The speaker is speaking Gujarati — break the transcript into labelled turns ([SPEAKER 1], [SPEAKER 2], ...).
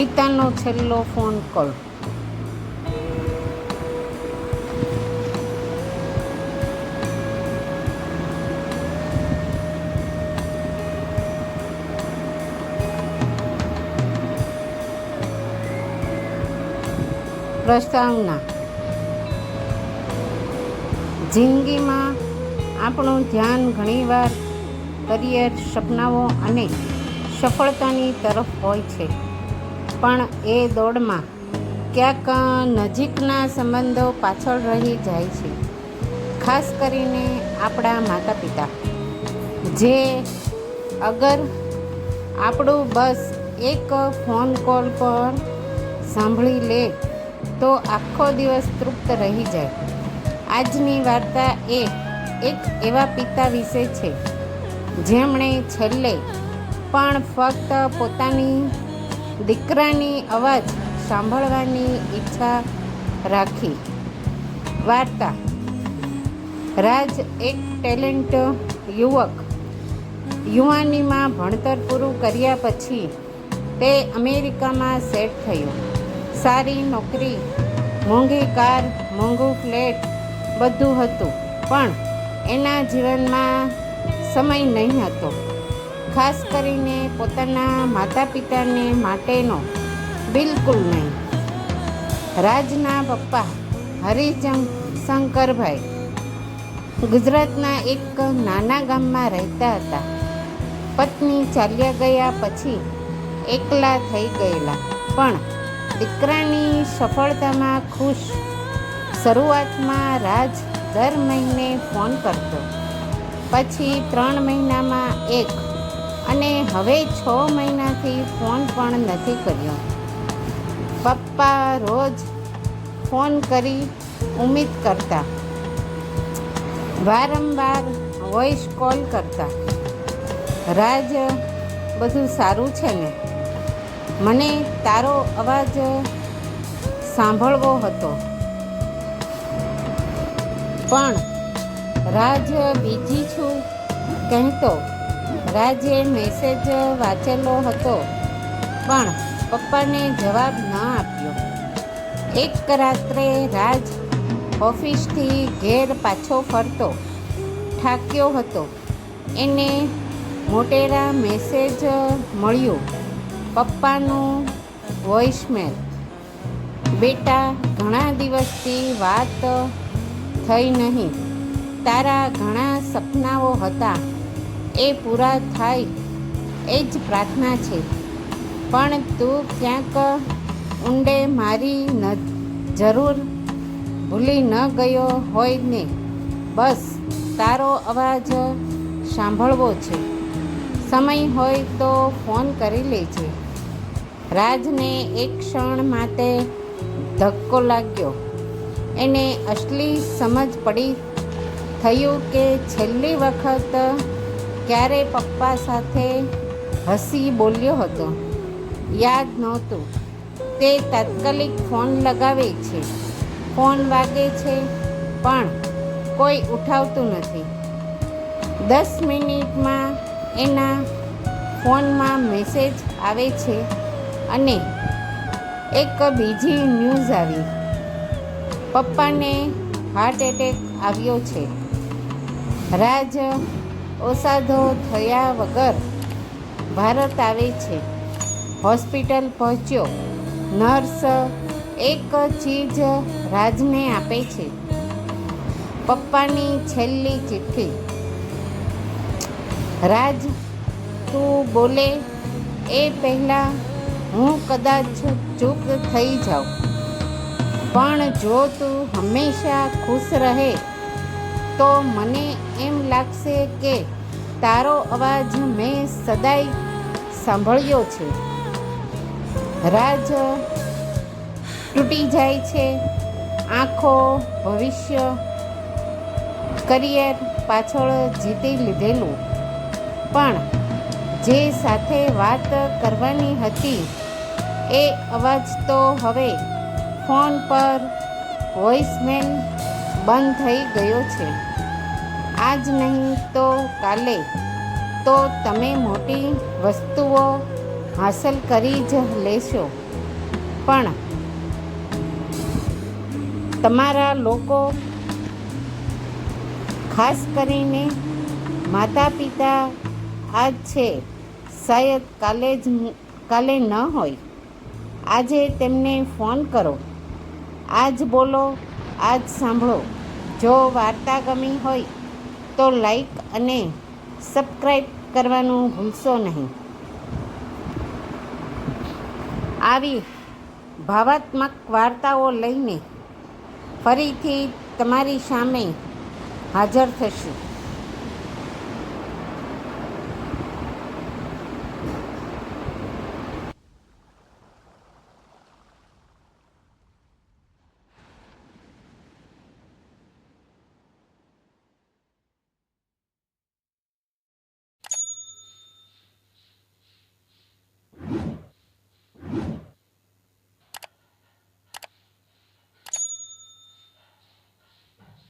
[SPEAKER 1] પિતાનો છેલ્લો ફોન કોલ. પ્રસ્તાવના. જિંદગીમાં આપણું ધ્યાન ઘણીવાર કરિયર સપનાઓ અને સફળતાની તરફ હોય છે. પણ એ દોડમાં ક્યાંક નજીકના સંબંધો પાછળ રહી જાય છે. ખાસ કરીને આપણા માતા પિતા જે અગર આપણું બસ એક ફોન કોલ પર સાંભળી લે તો આખો દિવસ તૃપ્ત રહી જાય. આજની વાર્તા એ એક એવા પિતા વિશે છે, જેમણે છેલ્લે પણ ફક્ત પોતાની દીકરાની અવાજ સાંભળવાની ઈચ્છા રાખી. વાર્તા. રાજ એક ટેલેન્ટ યુવક યુવાનીમાં ભણતર પૂરું કર્યા પછી તે અમેરિકામાં સેટ થયો. સારી નોકરી, મોંઘી કાર, મોંઘું ફ્લેટ, બધું હતું. પણ એના જીવનમાં સમય નહીં હતો. ખાસ કરીને પોતાના માતા પિતાને માટેનો બિલકુલ નહીં. રાજના પપ્પા હરિચંદ શંકરભાઈ ગુજરાતના એક નાના ગામમાં રહેતા હતા. પત્ની ચાલ્યા ગયા પછી એકલા થઈ ગયેલા. પણ દીકરાની સફળતામાં ખુશ શરૂઆતમાં રાજ દર મહિને ફોન કરતો. પછી ત્રણ મહિનામાં એક હવે છ મહિનાથી ફોન પણ નથી કર્યો. પપ્પા રોજ ફોન કરી ઉમ્મીદ કરતા. વારંવાર વોઇસ કોલ કરતા. રાજ, બધું સારું છે ને? મને તારો અવાજ સાંભળવો હતો. પણ રાજ બીજી છું, કહેતો રાજે મેસેજ વાંચેલો હતો, પણ પપ્પાને જવાબ ન આપ્યો. એક રાત્રે રાજ ઓફિસથી ઘેર પાછો ફરતો, થાક્યો હતો. એને મોટેરા મેસેજ મળ્યું, પપ્પાનું વોઇસમેલ બેટા, ઘણા દિવસથી વાત થઈ નહીં. તારા ઘણા સપનાઓ હતા. એ પૂરા થાય એ જ પ્રાર્થના છે. પણ તું ક્યાંક ઊંડે મારી ન, જરૂર ભૂલી ન ગયો હોય ને, બસ તારો અવાજ સાંભળવો છે. સમય હોય તો ફોન કરી લેજે. રાજને એક ક્ષણ માટે ધક્કો લાગ્યો. એને અસલી સમજ પડી થયું કે છેલ્લી વખત ક્યારે પપ્પા સાથે હસી બોલ્યો હતો. યાદ નહોતું. તે તાત્કાલિક ફોન લગાવે છે. ફોન વાગે છે, પણ કોઈ ઉઠાવતું નથી. દસ મિનિટમાં એના ફોનમાં મેસેજ આવે છે અને એક બીજી ન્યૂઝ આવી. પપ્પાને હાર્ટ એટેક આવ્યો છે. રાજ ઓસાધો થયા વગર ભારત આવે છે. હોસ્પિટલ પહોંચ્યો. નર્સ એક ચીજ રાજને આપે છે. પપ્પાની છેલ્લી ચિઠ્ઠી. રાજ, તું બોલે, એ પહેલાં હું કદાચ ચૂપ થઈ જાઉં. પણ જો તું હંમેશા ખુશ રહે તો મને એમ લાગશે કે તારો અવાજ મેં સદાય સાંભળ્યો છે. રાજ તૂટી જાય છે. આંખો ભવિષ્ય કરિયર પાછળ જીતી લીધેલું. પણ જે સાથે વાત કરવાની હતી એ અવાજ તો હવે ફોન પર વોઇસમેલ બંધ થઈ ગયો છે. આજ નહીં તો કાલે. તો તમે મોટી વસ્તુઓ હાંસલ કરી જ લેશો. પણ તમારા લોકો ખાસ કરીને માતા પિતા આજ છે. શાયદ કાલે જ કાલે ન હોય. આજે તેમને ફોન કરો. આજ બોલો આજ સાંભળો. જો વાર્તા ગમી હોય તો લાઈક અને સબસ્ક્રાઈબ કરવાનું ભૂલશો નહીં. આવી ભાવાત્મક વાર્તાઓ લઈને ફરીથી તમારી સામે હાજર થશું.